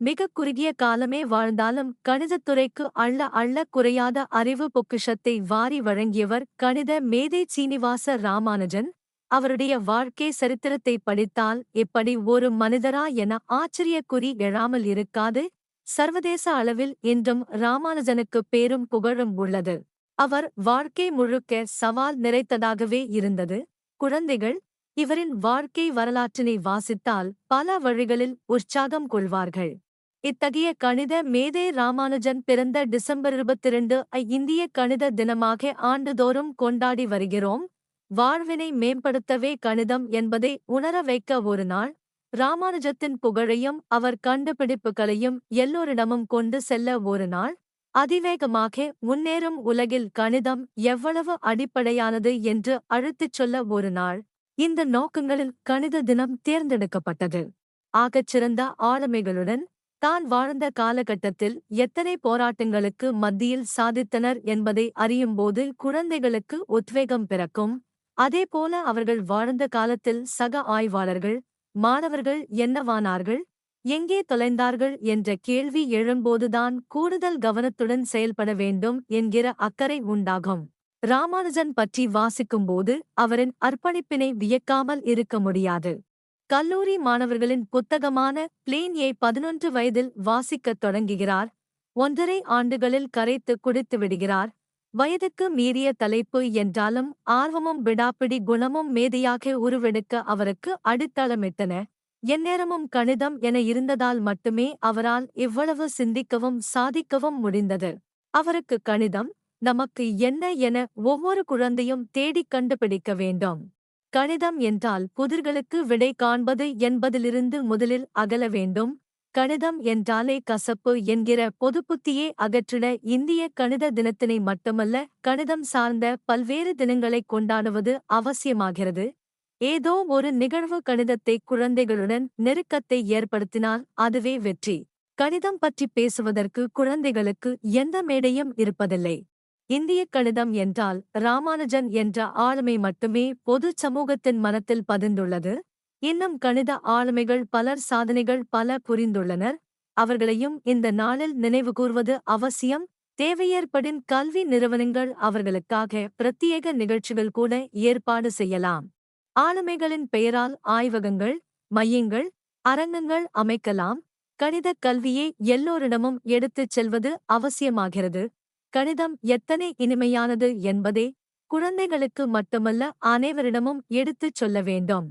மிக குறுகிய காலமே வாழ்ந்தாலும் கணிதத்துறைக்கு அள்ள அள்ள குறையாத அறிவு பொக்கிஷத்தை வாரி வழங்கியவர் கணித மேதை சீனிவாச ராமானுஜன். அவருடைய வாழ்க்கை சரித்திரத்தை படித்தால் எப்படி ஒரு மனிதரா என ஆச்சரியக்குறி எழாமல் இருக்காது. சர்வதேச அளவில் இன்றும் ராமானுஜனுக்கு பேரும் புகழும் உள்ளது. அவர் வாழ்க்கை முழுக்க சவால் நிறைத்ததாகவே இருந்தது. குழந்தைகள் இவரின் வாழ்க்கை வரலாற்றினை வாசித்தால் பல வழிகளில் உற்சாகம் கொள்வார்கள். இத்தகைய கணித மேதே ராமானுஜன் பிறந்த டிசம்பர் இருபத்திரண்டு இந்திய கணித தினமாக ஆண்டுதோறும் கொண்டாடி வருகிறோம். வாழ்வினை மேம்படுத்தவே கணிதம் என்பதை உணர வைக்க ஒரு நாள் ராமானுஜத்தின் புகழையும் அவர் கண்டுபிடிப்புகளையும் எல்லோரிடமும் கொண்டு செல்ல ஒரு நாள். அதிவேகமாக முன்னேறும் உலகில் கணிதம் எவ்வளவு அடிப்படையானது என்று அழுத்திச் சொல்ல ஒரு நாள். இந்த நோக்கங்களில் கணித தினம் தேர்ந்தெடுக்கப்பட்டது. ஆகச் சிறந்த ஆளுமைகளுடன் தான் வாழ்ந்த காலகட்டத்தில் எத்தனை போராட்டங்களுக்கு மத்தியில் சாதித்தனர் என்பதை அறியும்போது குழந்தைகளுக்கு உத்வேகம் பிறக்கும். அதேபோல அவர்கள் வாழ்ந்த காலத்தில் சக ஆய்வாளர்கள் மாணவர்கள் என்னவானார்கள் எங்கே தொலைந்தார்கள் என்ற கேள்வி எழும்போதுதான் கூடுதல் கவனத்துடன் செயல்பட வேண்டும் என்கிற அக்கறை உண்டாகும். ராமானுஜன் பற்றி வாசிக்கும்போது அவரின் அர்ப்பணிப்பினை வியக்காமல் இருக்க முடியாது. கல்லூரி மாணவர்களின் புத்தகமான பிளேன் பதினொன்று வயதில் வாசிக்கத் தொடங்குகிறார். ஒன்றரை ஆண்டுகளில் கரைத்து குடித்து விடுகிறார். வயதுக்கு மீறிய தலைப்பு என்றாலும் ஆர்வமும் விடாப்பிடி குணமும் மேதையாக உருவெடுக்க அவருக்கு அடித்தளமிட்டன. எந்நேரமும் கணிதம் என இருந்ததால் மட்டுமே அவரால் இவ்வளவு சிந்திக்கவும் சாதிக்கவும் முடிந்தது. அவருக்கு கணிதம் நமக்கு என்ன என ஒவ்வொரு குழந்தையும் தேடிக் கண்டுபிடிக்க வேண்டும். கணிதம் என்றால் புதிர்களுக்கு விடை காண்பது என்பதிலிருந்து முதலில் அகல வேண்டும். கணிதம் என்றாலே கசப்பு என்கிற பொதுப்புத்தியே அகற்றிட இந்திய கணித தினத்தினை மட்டுமல்ல கணிதம் சார்ந்த பல்வேறு தினங்களைக் கொண்டாடுவது அவசியமாகிறது. ஏதோ ஒரு நிகழ்வு கணிதத்தை குழந்தைகளுடன் நெருக்கத்தை ஏற்படுத்தினால் அதுவே வெற்றி. கணிதம் பற்றி பேசுவதற்கு குழந்தைகளுக்கு எந்த மேடையும் இருப்பதில்லை. இந்திய கணிதம் என்றால் ராமானுஜன் என்ற ஆளுமை மட்டுமே பொது சமூகத்தின் மனத்தில் பதிந்துள்ளது. இன்னும் கணித ஆளுமைகள் பலர் சாதனைகள் பல புரிந்துள்ளனர். அவர்களையும் இந்த நாளில் நினைவுகூர்வது அவசியம். தேவையேற்படின் கல்வி நிறுவனங்கள் அவர்களுக்காக பிரத்யேக நிகழ்ச்சிகள் கூட ஏற்பாடு செய்யலாம். ஆளுமைகளின் பெயரால் ஆய்வகங்கள் மையங்கள் அரங்கங்கள் அமைக்கலாம். கணிதக் கல்வியை எல்லோரிடமும் எடுத்துச் செல்வது அவசியமாகிறது. கணிதம் எத்தனை இனிமையானது என்பதே குழந்தைகளுக்கு மட்டுமல்ல அனைவரிடமும் எடுத்துச் சொல்ல வேண்டும்.